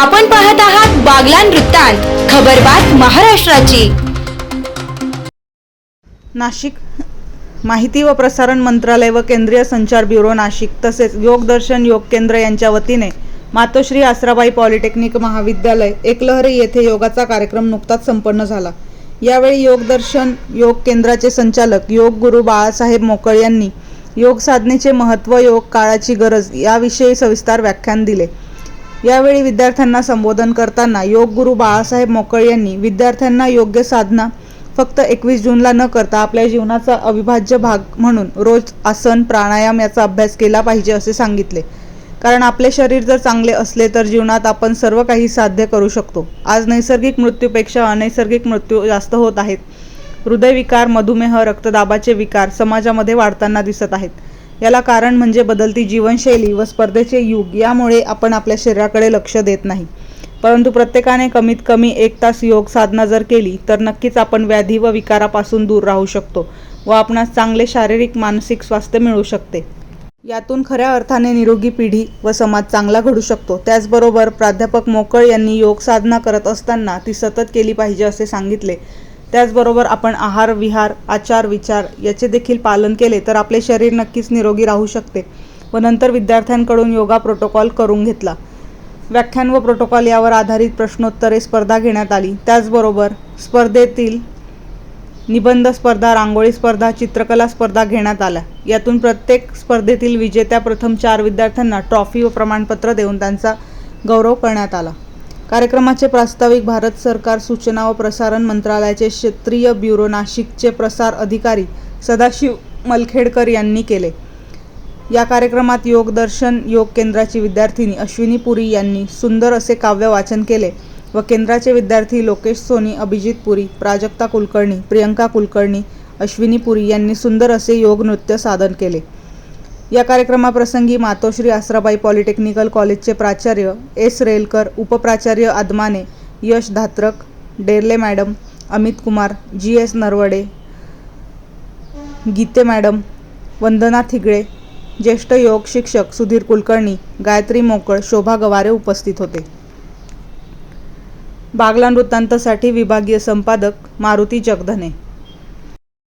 आपण पाहत आहात बागलान वृत्तांत खबरबात महाराष्ट्राची. नाशिक माहिती व प्रसारण मंत्रालय व केंद्रीय संचार ब्युरो नाशिक तसेच योगदर्शन योग केंद्र यांच्या वतीने मातोश्री आसराबाई पॉलिटेक्निक महाविद्यालय एकलहरे येथे योगाचा कार्यक्रम नुकताच संपन्न झाला. यावेळी योगदर्शन योग केंद्राचे संचालक योग गुरु बाळासाहेब मोकळ यांनी योग साधनेचे महत्त्व योग काळाची गरज याविषयी सविस्तर व्याख्यान दिले. यावेळी विद्यार्थ्यांना संबोधन करताना योग गुरु बाळासाहेब मोकळ यांनी विद्यार्थ्यांना योग्य साधना फक्त एकवीस जूनला न करता आपल्या जीवनाचा अविभाज्य भाग म्हणून रोज आसन प्राणायाम याचा अभ्यास केला पाहिजे असे सांगितले. कारण आपले शरीर जर चांगले असले तर जीवनात आपण सर्व काही साध्य करू शकतो. आज नैसर्गिक मृत्यूपेक्षा अनैसर्गिक मृत्यू जास्त होत आहेत. हृदयविकार मधुमेह रक्तदाबाचे विकार समाजामध्ये वाढताना दिसत आहेत. याला कारण म्हणजे बदलती जीवनशैली व स्पर्धेचे युग यामुळे आपण आपल्या शरीराकडे लक्ष देत नाही. परंतु प्रत्येकाने कमीत कमी एक तास योग साधना जर केली तर नक्कीच आपण व्याधी व विकारापासून दूर राहू शकतो व आपणास चांगले शारीरिक मानसिक स्वास्थ्य मिळू शकते. यातून खऱ्या अर्थाने निरोगी पिढी व समाज चांगला घडू शकतो. त्याचबरोबर प्राध्यापक मोकळ यांनी योग साधना करत असताना ती सतत केली पाहिजे असे सांगितले. त्याचबरोबर आपण आहार विहार आचार विचार याचे देखील पालन केले तर आपले शरीर नक्कीच निरोगी राहू शकते. व नंतर विद्यार्थ्यांकडून योगा प्रोटोकॉल करून घेतला. व्याख्यान व प्रोटोकॉल यावर आधारित प्रश्नोत्तरे स्पर्धा घेण्यात आली. त्याचबरोबर स्पर्धेतील निबंध स्पर्धा रांगोळी स्पर्धा चित्रकला स्पर्धा घेण्यात आल्या. यातून प्रत्येक स्पर्धेतील विजेत्या प्रथम चार विद्यार्थ्यांना ट्रॉफी व प्रमाणपत्र देऊन त्यांचा गौरव करण्यात आला. कार्यक्रमाचे प्रास्ताविक भारत सरकार सूचना व प्रसारण मंत्रालयाचे क्षेत्रीय ब्युरो नाशिकचे प्रसार अधिकारी सदाशिव मलखेडकर यांनी केले. या कार्यक्रमात योगदर्शन योग केंद्राची विद्यार्थिनी अश्विनी पुरी यांनी सुंदर असे काव्य वाचन केले व केंद्राचे विद्यार्थी लोकेश सोनी अभिजित पुरी प्राजक्ता कुलकर्णी प्रियंका कुलकर्णी अश्विनी पुरी यांनी सुंदर असे योग नृत्य सादर केले. या कार्यक्रमाप्रसंगी मातोश्री आसराबाई पॉलिटेक्निकल कॉलेजचे प्राचार्य S Relkar उपप्राचार्य Admane Yash Dhatrak Derle madam Amit Kumar ji S Narwade Gite madam Vandana Thigale ज्येष्ठ योग शिक्षक सुधीर कुलकर्णी गायत्री मोकळ शोभा गवारे उपस्थित होते. बागला वृत्तांतसाठी विभागीय संपादक मारुती जगधने.